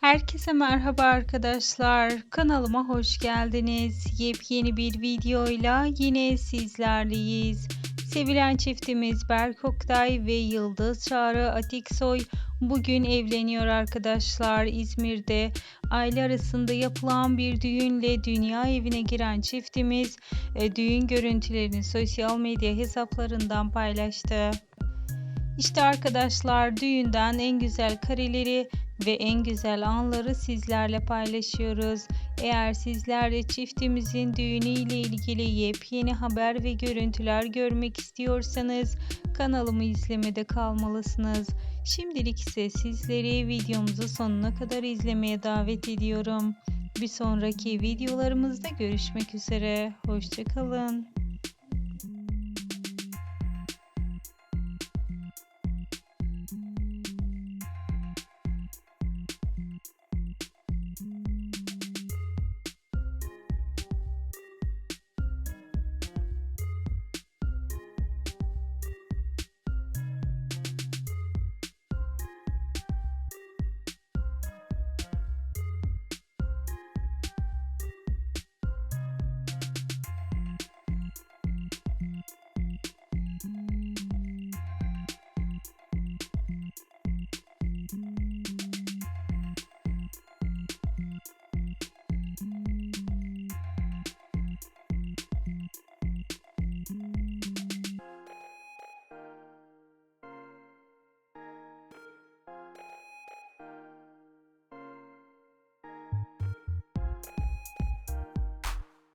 Herkese merhaba arkadaşlar. Kanalıma hoş geldiniz. Yepyeni bir videoyla yine sizlerleyiz. Sevilen çiftimiz Berk Oktay ve Yıldız Çağrı Atiksoy bugün evleniyor arkadaşlar. İzmir'de aile arasında yapılan bir düğünle dünya evine giren çiftimiz e, düğün görüntülerini sosyal medya hesaplarından paylaştı. İşte arkadaşlar düğünden en güzel kareleri ve en güzel anları sizlerle paylaşıyoruz. Eğer sizler de çiftimizin düğünü ile ilgili yepyeni haber ve görüntüler görmek istiyorsanız kanalımı izlemede kalmalısınız. Şimdilik ise sizleri videomuzu sonuna kadar izlemeye davet ediyorum. Bir sonraki videolarımızda görüşmek üzere. Hoşçakalın.